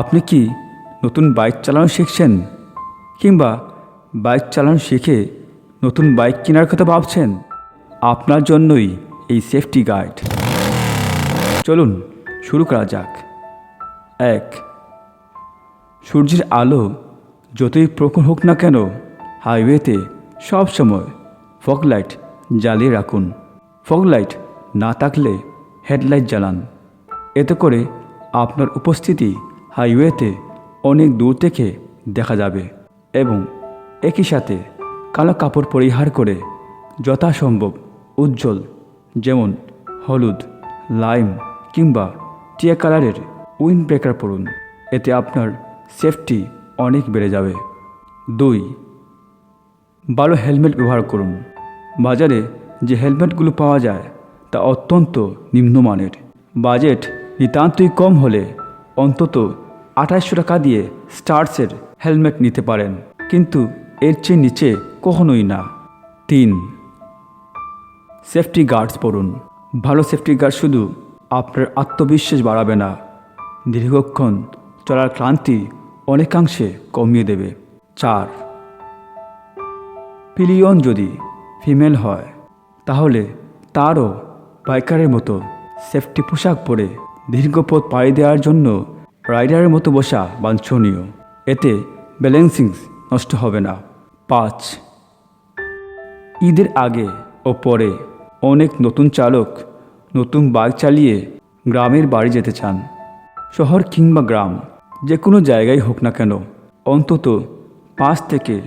আপনি কি নতুন বাইক চালানো শিখছেন? কিংবা বাইক চালানো শিখে নতুন বাইক কেনার কথা ভাবছেন? আপনার জন্যই এই সেফটি গাইড চলুন, শুরু করা যাক। এক, সূর্যের আলো যতই প্রখর হোক না কেন হাইওয়েতে সব সময় ফগ লাইট জ্বালিয়ে রাখুন। ফগ লাইট না থাকলে হেডলাইট জ্বালান। এতে করে আপনার উপস্থিতি হাইওয়েতে অনেক দূর থেকে দেখা যাবে এবং একই সাথে কালো কাপড় পরিহার করে যথাসম্ভব উজ্জ্বল, যেমন হলুদ, লাইম কিংবা টিয়া কালারের উইন্ড ব্রেকার পরুন। এতে আপনার সেফটি অনেক বেড়ে যাবে। দুই, ভালো হেলমেট ব্যবহার করুন। বাজারে যে হেলমেটগুলো পাওয়া যায় তা অত্যন্ত নিম্নমানের। বাজেট নিতান্তই কম হলে অন্তত আঠাশশো টাকা দিয়ে স্টার্সের হেলমেট নিতে পারেন, কিন্তু এর চেয়ে নিচে কখনোই না। তিন, সেফটি গার্ডস পরুন। ভালো সেফটি গার্ড শুধু আপনার আত্মবিশ্বাস বাড়াবে না, দীর্ঘক্ষণ চলার ক্লান্তি অনেকাংশে কমিয়ে দেবে। চার, পিলিয়ন যদি ফিমেল হয়, তাহলে তারও বাইকারের মতো সেফটি পোশাক পরে দীর্ঘ পথ পাড়ি দেওয়ার জন্য রাইডারের মতো বসা বাঞ্ছনীয়। এতে ব্যালেন্সিং নষ্ট হবে না। পাঁচ। ঈদের আগে ও পরে অনেক নতুন চালক নতুন বাইক চালিয়ে গ্রামের বাড়ি যেতে চান। শহর কিংবা গ্রাম, যে কোনো জায়গায় হোক না কেন, অন্তত পাঁচ থেকে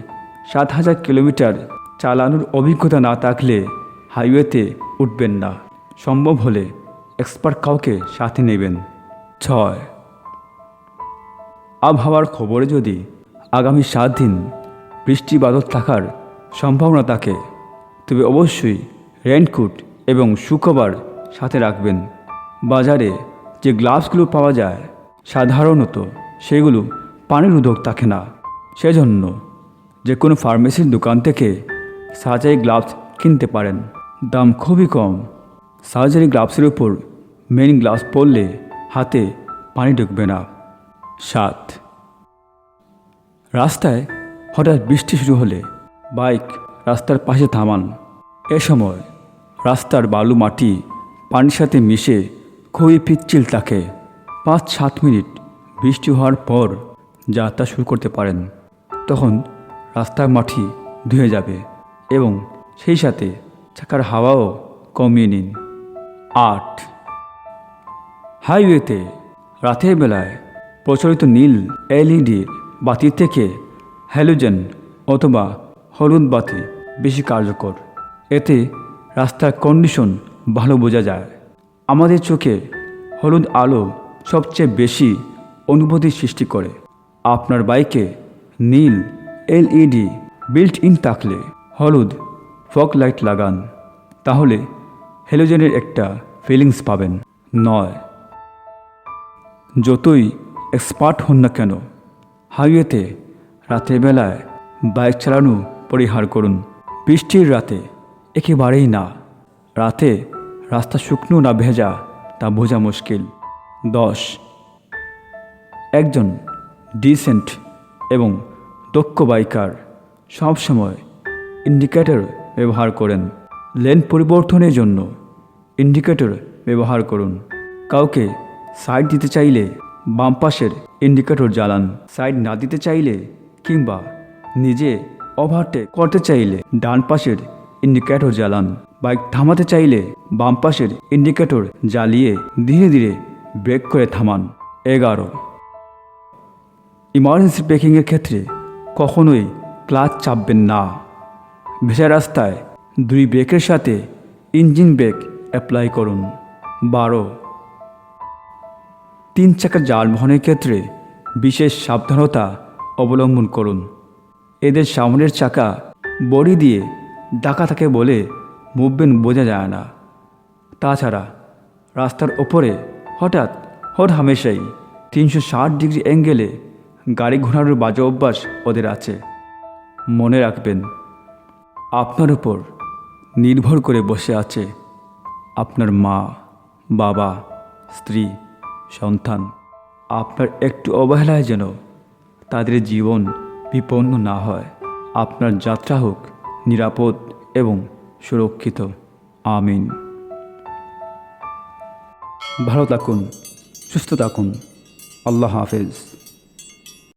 সাত হাজার কিলোমিটার চালানোর অভিজ্ঞতা না থাকলে হাইওয়েতে উঠবেন না। সম্ভব হলে এক্সপার্ট কাউকে সাথে নেবেন। ছয়। আবহাওয়ার খবরে যদি আগামী সাত দিন বৃষ্টি বাদল থাকার সম্ভাবনা থাকে, তবে অবশ্যই রেনকোট এবং সুকভার সাথে রাখবেন। বাজারে যে গ্লাভসগুলো পাওয়া যায়, সাধারণত সেগুলো পানির উদ্যোগ থাকে না। সেজন্য যে কোনো ফার্মেসির দোকান থেকে সার্জারি গ্লাভস কিনতে পারেন। দাম খুবই কম। সার্জারি গ্লাভসের উপর মেন গ্লাভস পরলে হাতে পানি ঢুকবে না। সাত। রাস্তায় হঠাৎ বৃষ্টি শুরু হলে বাইক রাস্তার পাশে থামান। এ সময় রাস্তার বালু মাটি পানির সাথে মিশে খুবই পিচ্ছিল থাকে পাঁচ, সাত মিনিট বৃষ্টি হওয়ার পর যাত্রা শুরু করতে পারেন। তখন রাস্তার মাটি ধুয়ে যাবে এবং সেই সাথে চাকার হাওয়াও কমিয়ে নিন। আট। হাইওয়েতে রাতের বেলায় প্রচলিত নীল, এলইডি, বাতি থেকে হ্যালোজেন অথবা হলুদ বাতি বেশি কার্যকর। এতে রাস্তার কন্ডিশন ভালো বোঝা যায়। আমাদের চোখে হলুদ আলো সবচেয়ে বেশি অনুভূতি সৃষ্টি করে। আপনার বাইকে নীল, এলইডি বিল্ট ইন থাকলে হলুদ ফক লাইট লাগান। তাহলে হ্যালোজেনের একটা ফিলিংস পাবেন। নয়। যতই এক্সপার্ট হন না কেন? হাইওয়েতে রাতের বেলায় বাইক চালানো পরিহার করুন। বৃষ্টির রাতে একেবারেই না। রাতে রাস্তা শুকনো না ভেজা, তা বোঝা মুশকিল। দশ। একজন ডিসেন্ট এবং দক্ষ বাইকার সবসময় ইন্ডিকেটর ব্যবহার করেন। লেন পরিবর্তনের জন্য ইন্ডিকেটর ব্যবহার করুন। কাউকে সাইড দিতে চাইলে বাম পাশের ইন্ডিকেটর জ্বালান। সাইড না দিতে চাইলে কিংবা নিজে ওভারটেক করতে চাইলে ডান পাশের ইন্ডিকেটর জ্বালান। বাইক থামাতে চাইলে বাম পাশের ইন্ডিকেটর জ্বালিয়ে ধীরে ধীরে ব্রেক করে থামান। এগারো। ইমার্জেন্সি ব্রেকিংয়ের ক্ষেত্রে কখনোই ক্লাচ চাপবেন না। ভেসা রাস্তায় দুই ব্রেকের সাথে ইঞ্জিন ব্রেক অ্যাপ্লাই করুন। বারো। তিন চাকার যানবাহনের ক্ষেত্রে বিশেষ সাবধানতা অবলম্বন করুন। এদের সামনের চাকা বডি দিয়ে ডাকা থাকে বলে মুভমেন্ট বোঝা যায় না। তাছাড়া রাস্তার ওপরে হঠাৎ হট হামেশাই তিনশো ষাট ডিগ্রি অ্যাঙ্গেলে গাড়ি ঘোরানোর বাজে অভ্যাস ওদের আছে। মনে রাখবেন, আপনার উপর নির্ভর করে বসে আছে আপনার মা, বাবা, স্ত্রী। সন্তান, আপনার একটু অবহেলায় যেন তাদের জীবন বিপন্ন না হয়। আপনার যাত্রা হোক নিরাপদ এবং সুরক্ষিত। আমিন। ভালো থাকুন, সুস্থ থাকুন। আল্লাহ হাফেজ।